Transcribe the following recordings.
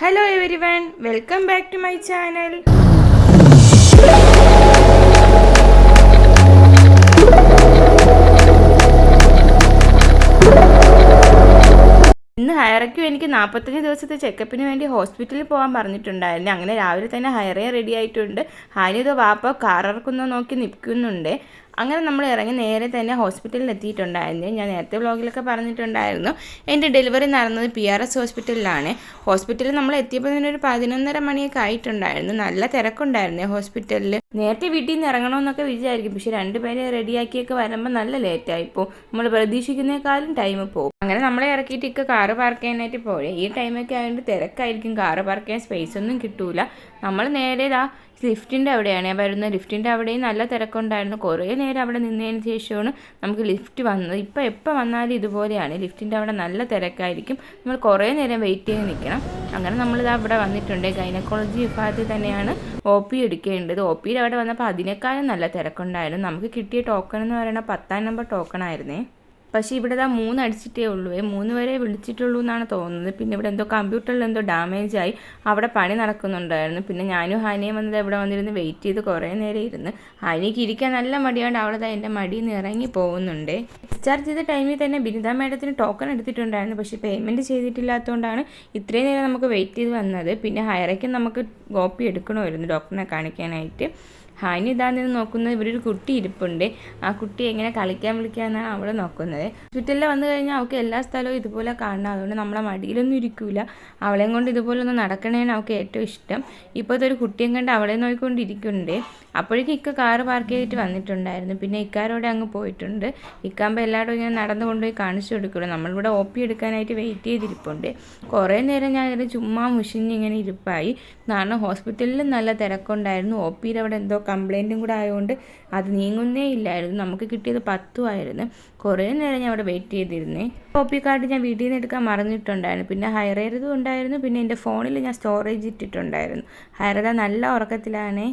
Hello everyone welcome back to my channel ഇന്ന് ഹയറയ്ക്കും എനിക്ക് നാൽപ്പത്തഞ്ച് ദിവസത്തെ ചെക്കപ്പിന് വേണ്ടി ഹോസ്പിറ്റലിൽ പോകാൻ പറഞ്ഞിട്ടുണ്ടായിരുന്നു. അങ്ങനെ രാവിലെ തന്നെ ഹയറേ റെഡി ആയിട്ടുണ്ട്. ഹാനിയതോ വാപ്പ കാറിറക്കുന്നോ നോക്കി നിൽക്കുന്നുണ്ട്. അങ്ങനെ നമ്മൾ ഇറങ്ങി നേരെ തന്നെ ഹോസ്പിറ്റലിൽ എത്തിയിട്ടുണ്ടായിരുന്നു ഞാൻ നേരത്തെ വ്ളോഗിലൊക്കെ പറഞ്ഞിട്ടുണ്ടായിരുന്നു. എന്റെ ഡെലിവറി നടന്നത് പി ആർ എസ് ഹോസ്പിറ്റലിലാണ്. ഹോസ്പിറ്റലിൽ നമ്മൾ എത്തിയപ്പോൾ തന്നെ ഒരു പതിനൊന്നര മണിയൊക്കെ ആയിട്ടുണ്ടായിരുന്നു. നല്ല തിരക്കുണ്ടായിരുന്നു ഹോസ്പിറ്റലിൽ. നേരത്തെ വീട്ടിൽ നിന്ന് ഇറങ്ങണമെന്നൊക്കെ വിചാരിക്കും. പക്ഷെ രണ്ടുപേരെ റെഡിയാക്കിയൊക്കെ വരുമ്പോൾ നല്ല ലേറ്റായിപ്പോൾ നമ്മൾ പ്രതീക്ഷിക്കുന്നേക്കാളും ടൈം പോകും അങ്ങനെ നമ്മളെ ഇറക്കിയിട്ട് ഇക്ക കാറ് പാർക്ക് ചെയ്യാനായിട്ട് പോയി. ഈ ടൈമൊക്കെ ആയതുകൊണ്ട് തിരക്കായിരിക്കും. കാറ് പാർക്ക് ചെയ്യാൻ സ്പേസ് ഒന്നും കിട്ടൂല. നമ്മൾ നേരെ ഇതാ ലിഫ്റ്റിന്റെ അവിടെയാണ്. വരുന്ന ലിഫ്റ്റിന്റെ അവിടെയും നല്ല തിരക്കുണ്ടായിരുന്നു. കുറേ നേരം അവിടെ നിന്നതിന് ശേഷമാണ് നമുക്ക് ലിഫ്റ്റ് വന്നത്. ഇപ്പോൾ എപ്പോൾ വന്നാലും ഇതുപോലെയാണ്. ലിഫ്റ്റിന്റെ അവിടെ നല്ല തിരക്കായിരിക്കും. നമ്മൾ കുറേ നേരം വെയിറ്റ് ചെയ്ത് നിൽക്കണം. അങ്ങനെ നമ്മളിത് അവിടെ വന്നിട്ടുണ്ട്. ഗൈനക്കോളജി വിഭാഗത്തിൽ തന്നെയാണ് ഒ പി എടുക്കേണ്ടത്. ഒ പിയിൽ അവിടെ വന്നപ്പോൾ അതിനേക്കാളും നല്ല തിരക്കുണ്ടായിരുന്നു. നമുക്ക് കിട്ടിയ ടോക്കൺ എന്ന് പറയുന്നത് പത്താം നമ്പർ ടോക്കൺ ആയിരുന്നേ പക്ഷേ ഇവിടെ ദാ മൂന്ന് അടിച്ചിട്ടേ ഉള്ളൂ മൂന്ന് വരെ വിളിച്ചിട്ടുള്ളൂ എന്നാണ് തോന്നുന്നത്. പിന്നെ ഇവിടെ എന്തോ കമ്പ്യൂട്ടറിൽ എന്തോ ഡാമേജ് ആയി. അവിടെ പണി നടക്കുന്നുണ്ടായിരുന്നു. പിന്നെ ഞാനും ഹാനിയും വന്നത് ഇവിടെ വന്നിരുന്ന് വെയിറ്റ് ചെയ്ത് കുറേ നേരം ഇരുന്ന് ഹാനിക്ക് ഇരിക്കാൻ നല്ല മടിയാണ്ട് അവളതാ എന്റെ മടിയിൽ നിന്ന് ഇറങ്ങി പോകുന്നുണ്ട്. ഡിസ്ചാർജ് ചെയ്ത ടൈമിൽ തന്നെ ബിനിത മേഡത്തിന് ടോക്കൺ എടുത്തിട്ടുണ്ടായിരുന്നു. പക്ഷേ പേയ്മെന്റ് ചെയ്തിട്ടില്ലാത്തതുകൊണ്ടാണ് ഇത്രയും നേരം നമുക്ക് വെയിറ്റ് ചെയ്ത് വന്നത്. പിന്നെ ഹയറയ്ക്ക് നമുക്ക് കോപ്പി എടുക്കണമായിരുന്നു. ഡോക്ടറിനെ കാണിക്കാനായിട്ട്. ഹാനി ഇതാ നിന്ന് നോക്കുന്നത് ഇവിടെ ഒരു കുട്ടി ഇരിപ്പുണ്ട്. ആ കുട്ടി എങ്ങനെ കളിക്കാൻ വിളിക്കാന്നാണ് അവൾ നോക്കുന്നത്. ചുറ്റെല്ലാം വന്നു കഴിഞ്ഞാൽ അവൾക്ക് എല്ലാ സ്ഥലവും ഇതുപോലെ കാണണം. അതുകൊണ്ട് നമ്മളെ മടിയിലൊന്നും ഇരിക്കൂല. അവളെയും കൊണ്ട് ഇതുപോലെ ഒന്ന് നടക്കണേന്ന് അവൾക്ക് ഏറ്റവും ഇഷ്ടം. ഇപ്പോഴത്തെ ഒരു കുട്ടിയും കണ്ട് അവളെ നോക്കിക്കൊണ്ടിരിക്കുന്നുണ്ട്. അപ്പോഴേക്കും ഇക്ക കാറ് പാർക്ക് ചെയ്തിട്ട് വന്നിട്ടുണ്ടായിരുന്നു. പിന്നെ ഇക്കാരോടെ അങ്ങ് പോയിട്ടുണ്ട്. ഇക്കാകുമ്പോൾ എല്ലായിടും ഇങ്ങനെ നടന്നു കൊണ്ടുപോയി കാണിച്ചു കൊടുക്കുള്ളൂ നമ്മളിവിടെ ഒ പി എടുക്കാനായിട്ട് വെയിറ്റ് ചെയ്തിരിപ്പുണ്ട്. കുറേ നേരം ഞാൻ ഇങ്ങനെ ചുമ്മാ മുഷിഞ്ഞ് ഇങ്ങനെ ഇരിപ്പായി. കാരണം ഹോസ്പിറ്റലിൽ നല്ല തിരക്കുണ്ടായിരുന്നു. ഒ പിയിൽ അവിടെ എന്തോ കംപ്ലൈന്റും കൂടെ ആയതുകൊണ്ട് അത് നീങ്ങുന്നേ ഇല്ലായിരുന്നു. നമുക്ക് കിട്ടിയത് പത്തുമായിരുന്നു കുറേ നേരം ഞാൻ അവിടെ വെയിറ്റ് ചെയ്തിരുന്നേ. കോപ്പി കാർഡ് ഞാൻ വീട്ടിൽ നിന്ന് എടുക്കാൻ മറന്നിട്ടുണ്ടായിരുന്നു. പിന്നെ ഹയറേറതും ഉണ്ടായിരുന്നു. പിന്നെ എന്റെ ഫോണിൽ ഞാൻ സ്റ്റോറേജ് ഇട്ടിട്ടുണ്ടായിരുന്നു. ഹയറത നല്ല ഉറക്കത്തിലാണേ.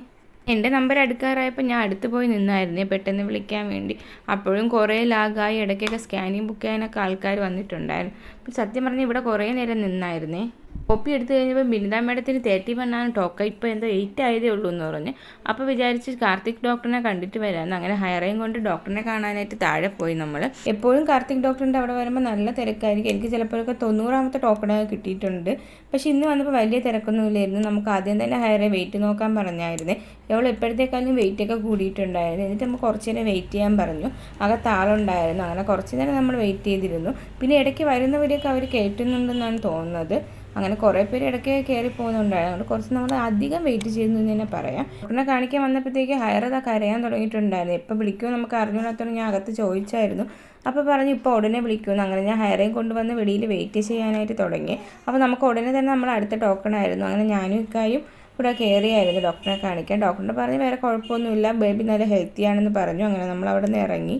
എന്റെ നമ്പർ എടുക്കാറായപ്പോൾ ഞാൻ അടുത്ത് പോയി നിന്നായിരുന്നു. പെട്ടെന്ന് വിളിക്കാൻ വേണ്ടി. അപ്പോഴും കുറേ ലാഗായി ഇടയ്ക്കൊക്കെ സ്കാനിങ് ബുക്ക് ചെയ്യാനൊക്കെ ആൾക്കാർ വന്നിട്ടുണ്ടായിരുന്നു. സത്യം പറഞ്ഞാൽ ഇവിടെ കുറേ നേരം നിന്നായിരുന്നേ. കോപ്പി എടുത്തു കഴിഞ്ഞപ്പോൾ ബിനിത മേഡത്തിന് തേർട്ടി വണ്ണാണ് ടോക്കൺ ഇപ്പോൾ എന്തോ എയ്റ്റ് ആയതേ ഉള്ളൂ എന്ന് പറഞ്ഞ്. അപ്പോൾ വിചാരിച്ച് കാർത്തിക് ഡോക്ടറിനെ കണ്ടിട്ട് വരാമെന്ന് അങ്ങനെ ഹയറേയും കൊണ്ട് ഡോക്ടറിനെ കാണാനായിട്ട് താഴെ പോയി നമ്മൾ എപ്പോഴും കാർത്തിക് ഡോക്ടറിന്റെ അവിടെ വരുമ്പോൾ നല്ല തിരക്കായിരിക്കും. എനിക്ക് ചിലപ്പോഴൊക്കെ തൊണ്ണൂറാമത്തെ ടോക്കണൊക്കെ കിട്ടിയിട്ടുണ്ട്. പക്ഷേ ഇന്ന് വന്നപ്പോൾ വലിയ തിരക്കൊന്നുമില്ലായിരുന്നു. നമുക്ക് ആദ്യം തന്നെ ഹയറെ വെയിറ്റ് നോക്കാൻ പറഞ്ഞായിരുന്നേ. അവൾ എപ്പോഴത്തേക്കാളും വെയിറ്റൊക്കെ കൂടിയിട്ടുണ്ടായിരുന്നു. എന്നിട്ട് നമുക്ക് കുറച്ച് നേരം വെയിറ്റ് ചെയ്യാൻ പറഞ്ഞു. അകത്ത് ആളുണ്ടായിരുന്നു. അങ്ങനെ കുറച്ച് നേരം നമ്മൾ വെയിറ്റ് ചെയ്തിരുന്നു. പിന്നെ ഇടയ്ക്ക് വരുന്നവരെയൊക്കെ അവർ കേട്ടുന്നുണ്ടെന്നാണ് തോന്നുന്നത്. അങ്ങനെ കുറേ പേര് ഇടയ്ക്ക് കയറി പോകുന്നുണ്ടായിരുന്നു. അതുകൊണ്ട് കുറച്ച് നമ്മൾ അധികം വെയിറ്റ് ചെയ്യുന്നു എന്ന് തന്നെ പറയാം. ഡോക്ടറിനെ കാണിക്കാൻ വന്നപ്പോഴത്തേക്ക് ഹയറത കരയാൻ തുടങ്ങിയിട്ടുണ്ടായിരുന്നു. എപ്പോൾ വിളിക്കുമോ നമുക്ക് അറിഞ്ഞൂടാത്തതുകൊണ്ട് ഞാൻ അകത്ത് ചോദിച്ചായിരുന്നു. അപ്പോൾ പറഞ്ഞു ഇപ്പോൾ ഉടനെ വിളിക്കുമെന്ന്. അങ്ങനെ ഞാൻ ഹയറേയും കൊണ്ടുവന്ന് വെളിയിൽ വെയിറ്റ് ചെയ്യാനായിട്ട് തുടങ്ങി. അപ്പോൾ നമുക്ക് ഉടനെ തന്നെ നമ്മൾ അടുത്ത ടോക്കണായിരുന്നു അങ്ങനെ ഞാനും ഇക്കായും ഇവിടെ കയറിയായിരുന്നു ഡോക്ടറെ കാണിക്കാൻ. ഡോക്ടറിനെ പറഞ്ഞ് വേറെ കുഴപ്പമൊന്നുമില്ല. ബേബി നല്ല ഹെൽത്തി ആണെന്ന് പറഞ്ഞു. അങ്ങനെ നമ്മൾ അവിടെ നിന്ന് ഇറങ്ങി.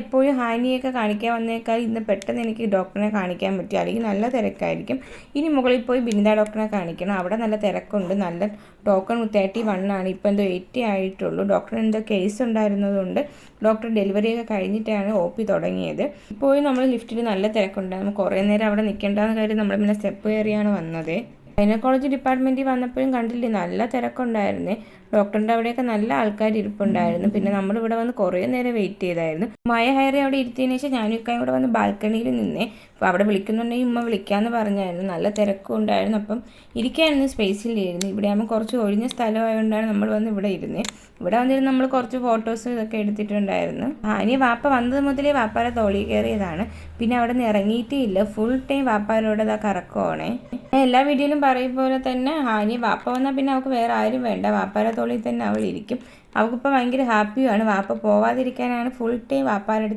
എപ്പോഴും ഹാനിയൊക്കെ കാണിക്കാൻ വന്നേക്കാൾ ഇന്ന് പെട്ടെന്ന് എനിക്ക് ഡോക്ടറിനെ കാണിക്കാൻ പറ്റി. അല്ലെങ്കിൽ നല്ല തിരക്കായിരിക്കും. ഇനി മുകളിൽ പോയി ബിനിത ഡോക്ടറിനെ കാണിക്കണം. അവിടെ നല്ല തിരക്കുണ്ട്. നല്ല ടോക്കൺ തേർട്ടി ആണ് ഇപ്പോൾ എന്തോ എയ്റ്റി ആയിട്ടുള്ളൂ. ഡോക്ടറിന് എന്തോ കേസ് ഉണ്ടായിരുന്നതുകൊണ്ട് ഡോക്ടർ ഡെലിവറിയൊക്കെ കഴിഞ്ഞിട്ടാണ് ഒ പി തുടങ്ങിയത്. ഇപ്പോഴും നമ്മൾ ലിഫ്റ്റിൽ നല്ല തിരക്കുണ്ട്. തിരക്കുണ്ടായിരുന്നു കുറേ നേരം അവിടെ നിൽക്കേണ്ടെന്ന് കാര്യം നമ്മൾ പിന്നെ സ്റ്റെപ്പ് കയറിയാണ് വന്നത്. ഗൈനക്കോളജി ഡിപ്പാർട്ട്മെന്റിൽ വന്നപ്പോഴും കണ്ടില്ലേ നല്ല തിരക്കുണ്ടായിരുന്നേ. ഡോക്ടറിന്റെ അവിടെയൊക്കെ നല്ല ആൾക്കാർ ഇരിപ്പുണ്ടായിരുന്നു. പിന്നെ നമ്മൾ ഇവിടെ വന്ന് കുറേ നേരം വെയിറ്റ് ചെയ്തായിരുന്നു. മായ ഹയറി അവിടെ ഇരുത്തിയതിനു ശേഷം ഞാനും ഇക്കായും ഇവിടെ വന്ന് ബാൽക്കണിയിൽ നിന്നേ. അപ്പോൾ അവിടെ വിളിക്കുന്നുണ്ടെങ്കിൽ ഉമ്മ വിളിക്കാമെന്ന് പറഞ്ഞായിരുന്നു. നല്ല തിരക്കും ഉണ്ടായിരുന്നു. അപ്പം ഇരിക്കുകയായിരുന്നു സ്പേസ് ഇല്ലായിരുന്നു ഇവിടെ ആകുമ്പോൾ കുറച്ച് ഒഴിഞ്ഞ സ്ഥലമായതുകൊണ്ടാണ് നമ്മൾ വന്ന് ഇവിടെ ഇരുന്നത് ഇവിടെ വന്നിരുന്ന് നമ്മൾ കുറച്ച് ഫോട്ടോസ് ഇതൊക്കെ എടുത്തിട്ടുണ്ടായിരുന്നു. ഇനി വാപ്പ വന്നത് മുതലേ വാപ്പാരെ തോളി കയറിയതാണ്. പിന്നെ അവിടെ നിന്ന് ഇറങ്ങിയിട്ടേ ഇല്ല. ഫുൾ ടൈം വാപ്പാരോട് അതാ കറക്കമാണേ ഞാൻ എല്ലാ വീഡിയോയിലും പറയും പോലെ തന്നെ ഹാനി വാപ്പ വന്നാൽ പിന്നെ അവൾക്ക് വേറെ ആരും വേണ്ട. വാപ്പാരെ തോളിൽ തന്നെ അവൾ ഇരിക്കും. അവൾക്കിപ്പോൾ ഭയങ്കര ഹാപ്പിയുമാണ് വാപ്പ പോവാതിരിക്കാനാണ് ഫുൾ ടൈം വാപ്പാരുടെ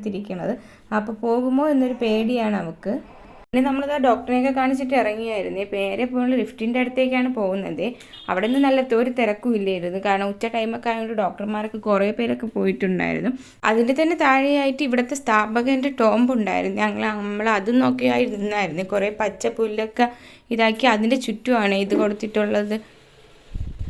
വാപ്പ പോകുമോ എന്നൊരു പേടിയാണ് അവൾക്ക് പിന്നെ നമ്മളിതാ ഡോക്ടറിനെയൊക്കെ കാണിച്ചിട്ട് ഇറങ്ങിയായിരുന്നു. പേരെ പോകുന്ന ലിഫ്റ്റിന്റെ അടുത്തേക്കാണ് പോകുന്നത്. അവിടെ നിന്ന് നല്ല ഒരു തിരക്കും ഇല്ലായിരുന്നു. കാരണം ഉച്ച ടൈമൊക്കെ ആയതുകൊണ്ട് ഡോക്ടർമാർക്ക് കുറേ പേരൊക്കെ പോയിട്ടുണ്ടായിരുന്നു. അതിന്റെ തന്നെ താഴെയായിട്ട് ഇവിടുത്തെ സ്ഥാപകന്റെ ഉണ്ടായിരുന്നു. ഞങ്ങൾ നമ്മൾ അതും നോക്കിയായിരുന്നായിരുന്നു കുറേ പച്ച പുല്ലൊക്കെ ഇതാക്കി അതിന്റെ ചുറ്റുമാണ് ഇത് കൊടുത്തിട്ടുള്ളത്.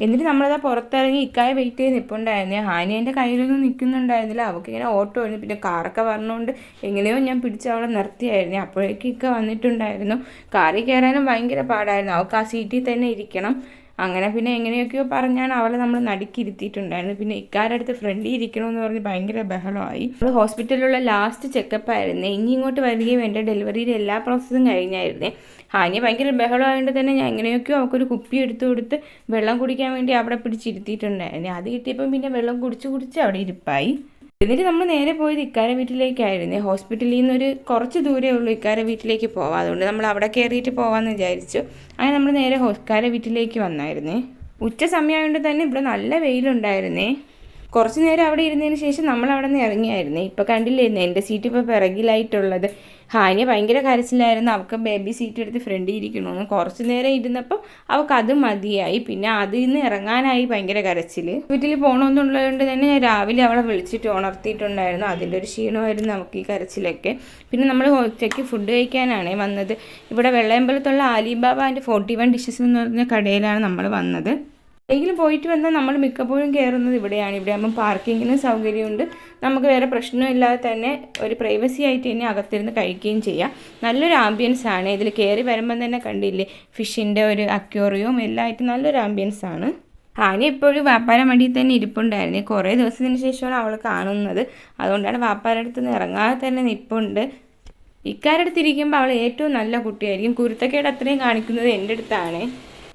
എന്നിട്ട് നമ്മളതാ പുറത്തിറങ്ങി ഇക്കായ വെയിറ്റ് ചെയ്ത് നിൽപ്പുണ്ടായിരുന്നു ഹാനി എന്റെ കയ്യിലൊന്നും നിൽക്കുന്നുണ്ടായിരുന്നില്ല അവൾക്ക് ഇങ്ങനെ ഓട്ടോ ആയിരുന്നു പിന്നെ കാറൊക്കെ വരണോണ്ട് എങ്ങനെയോ ഞാൻ പിടിച്ച് അവളെ നിർത്തിയായിരുന്നു. അപ്പോഴേക്കും ഇക്ക വന്നിട്ടുണ്ടായിരുന്നു. കാറിൽ കയറാനും ഭയങ്കര പാടായിരുന്നു. അവൾക്ക് ആ സീറ്റിൽ തന്നെ ഇരിക്കണം. അങ്ങനെ പിന്നെ എങ്ങനെയൊക്കെയോ പറഞ്ഞാണ് അവളെ നമ്മൾ നടുക്കിരുത്തിയിട്ടുണ്ടായിരുന്നു പിന്നെ ഇക്കാരടുത്ത് ഫ്രണ്ടിൽ ഇരിക്കണമെന്ന് പറഞ്ഞ് ഭയങ്കര ബഹളമായി. അവൾ ഹോസ്പിറ്റലിലുള്ള ലാസ്റ്റ് ചെക്കപ്പ് ആയിരുന്നു. ഇനി ഇങ്ങോട്ട് വരികയും എന്റെ ഡെലിവറിയിലെ എല്ലാ പ്രോസസ്സും കഴിഞ്ഞായിരുന്നേ. ഹാനിയ ഭയങ്കര ബഹളമായതുകൊണ്ട് തന്നെ ഞാൻ എങ്ങനെയൊക്കെയോ അവൾക്കൊരു കുപ്പി എടുത്തു കൊടുത്ത് വെള്ളം കുടിക്കാൻ വേണ്ടി അവിടെ പിടിച്ചിരുത്തിയിട്ടുണ്ടായിരുന്നു. അത് കിട്ടിയപ്പം പിന്നെ വെള്ളം കുടിച്ച് കുടിച്ച് അവിടെ ഇരിപ്പായി. എന്നിട്ട് നമ്മൾ നേരെ പോയത് ഇക്കാരെ വീട്ടിലേക്കായിരുന്നു. ഹോസ്പിറ്റലിൽ നിന്ന് ഒരു കുറച്ച് ദൂരേ ഉള്ളൂ ഇക്കാരെ വീട്ടിലേക്ക് പോവാം. അതുകൊണ്ട് നമ്മൾ അവിടെ കയറിയിട്ട് പോകാമെന്ന് വിചാരിച്ചു. അങ്ങനെ നമ്മൾ നേരെ ഹോസ്കാരെ വീട്ടിലേക്ക് വന്നായിരുന്നു. ഉച്ച സമയമായതുകൊണ്ട് തന്നെ ഇവിടെ നല്ല വെയിലുണ്ടായിരുന്നേ. കുറച്ച് നേരം അവിടെ ഇരുന്നതിന് ശേഷം നമ്മൾ അവിടെ നിന്ന് ഇറങ്ങിയായിരുന്നേ ഇപ്പോൾ കണ്ടില്ലായിരുന്നു എന്റെ സീറ്റ് ഇപ്പോൾ പിറകിലായിട്ടുള്ളത്. ഹാനിയ ഭയങ്കര കരച്ചിലായിരുന്നു. അവൾക്ക് ബേബി സീറ്റ് എടുത്ത് ഫ്രണ്ടിൽ ഇരിക്കണമെന്ന് കുറച്ച് നേരം ഇരുന്നപ്പോൾ അവൾക്ക് അത് മതിയായി. പിന്നെ അതിൽ നിന്ന് ഇറങ്ങാനായി ഭയങ്കര കരച്ചിൽ വീട്ടിൽ പോകണമെന്നുള്ളതുകൊണ്ട് തന്നെ ഞാൻ രാവിലെ അവളെ വിളിച്ചിട്ട് ഉണർത്തിയിട്ടുണ്ടായിരുന്നു. അതിന്റെ ഒരു ക്ഷീണമായിരുന്നു നമുക്ക് ഈ കരച്ചിലൊക്കെ. പിന്നെ നമ്മൾ ഉച്ചയ്ക്ക് ഫുഡ് കഴിക്കാനാണ് വന്നത്. ഇവിടെ വെള്ളയമ്പലത്തുള്ള Alibaba and forty one dishes എന്ന് പറഞ്ഞ കടയിലാണ് നമ്മൾ വന്നത്. എങ്കിലും പോയിട്ട് വന്നാൽ നമ്മൾ മിക്കപ്പോഴും കയറുന്നത് ഇവിടെയാണ്. ഇവിടെ ആകുമ്പോൾ പാർക്കിങ്ങിന് സൗകര്യമുണ്ട്. നമുക്ക് വേറെ പ്രശ്നമില്ലാതെ തന്നെ ഒരു പ്രൈവസി ആയിട്ട് തന്നെ അകത്തിരുന്ന് കഴിക്കുകയും ചെയ്യാം. നല്ലൊരു ആംബിയൻസ് ആണ്. ഇതിൽ കയറി വരുമ്പം തന്നെ കണ്ടില്ലേ? ഫിഷിന്റെ ഒരു അക്യോറിയവും എല്ലാം നല്ലൊരു ആംബിയൻസ് ആണ്. ആനി ഇപ്പോഴും വാപ്പാര മടിയിൽ തന്നെ ഇരിപ്പുണ്ടായിരുന്നു. കുറേ ദിവസത്തിന് ശേഷമാണ് അവൾ കാണുന്നത്. അതുകൊണ്ടാണ് വാപ്പാരുടെ അടുത്ത് നിന്ന് ഇറങ്ങാതെ തന്നെ നിൽപ്പുണ്ട് ഇക്കാരടുത്തിരിക്കുമ്പോൾ അവൾ ഏറ്റവും നല്ല കുട്ടിയായിരിക്കും. കുരുത്തക്കേട് അത്രയും കാണിക്കുന്നത് എന്റെ അടുത്താണ്.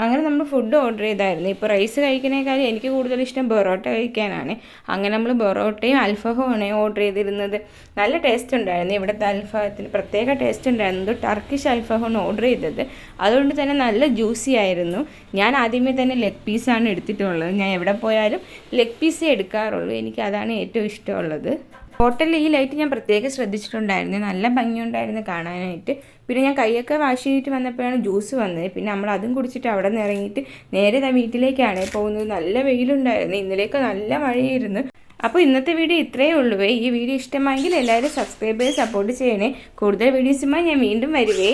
അങ്ങനെ നമ്മൾ ഫുഡ് ഓർഡർ ചെയ്തായിരുന്നു. ഇപ്പോൾ റൈസ് കഴിക്കുന്നേക്കാളും എനിക്ക് കൂടുതൽ ഇഷ്ടം ബൊറോട്ട കഴിക്കാനാണ്. അങ്ങനെ നമ്മൾ ബൊറോട്ടയും അൽഫഹമാണ് ഓർഡർ ചെയ്തിരുന്നത്. നല്ല ടേസ്റ്റ് ഉണ്ടായിരുന്നു. ഇവിടുത്തെ അൽഫഹത്തിന് പ്രത്യേക ടേസ്റ്റ് ഉണ്ടായിരുന്നു. ടർക്കിഷ് അൽഫഹമാണ് ഓർഡർ ചെയ്തത്. അതുകൊണ്ട് തന്നെ നല്ല ജ്യൂസി ആയിരുന്നു. ഞാൻ ആദ്യമേ തന്നെ ലെഗ് പീസാണ് എടുത്തിട്ടുള്ളത്. ഞാൻ എവിടെ പോയാലും ലെഗ് പീസേ എടുക്കാറുള്ളൂ. എനിക്ക് അതാണ് ഏറ്റവും ഇഷ്ടമുള്ളത്. ഹോട്ടലിൽ ഈ ലൈറ്റ് ഞാൻ പ്രത്യേകം ശ്രദ്ധിച്ചിട്ടുണ്ടായിരുന്നു. നല്ല ഭംഗിയുണ്ടായിരുന്നു കാണാനായിട്ട്. പിന്നെ ഞാൻ കൈയൊക്കെ വാഷ് ചെയ്തിട്ട് വന്നപ്പോഴാണ് ജ്യൂസ് വന്നത്. പിന്നെ നമ്മൾ അതും കുടിച്ചിട്ട് അവിടെ നിന്ന് ഇറങ്ങിയിട്ട് നേരെ വീട്ടിലേക്കാണ് പോകുന്നത്. നല്ല വെയിലുണ്ടായിരുന്നു. ഇന്നലെയൊക്കെ നല്ല മഴയായിരുന്നു. അപ്പോൾ ഇന്നത്തെ വീഡിയോ ഇത്രയേ ഉള്ളൂ. ഈ വീഡിയോ ഇഷ്ടമായെങ്കിൽ എല്ലാവരും സബ്സ്ക്രൈബ് ചെയ്ത് സപ്പോർട്ട് ചെയ്യണേ. കൂടുതൽ വീഡിയോസുമായി ഞാൻ വീണ്ടും വരുവേ.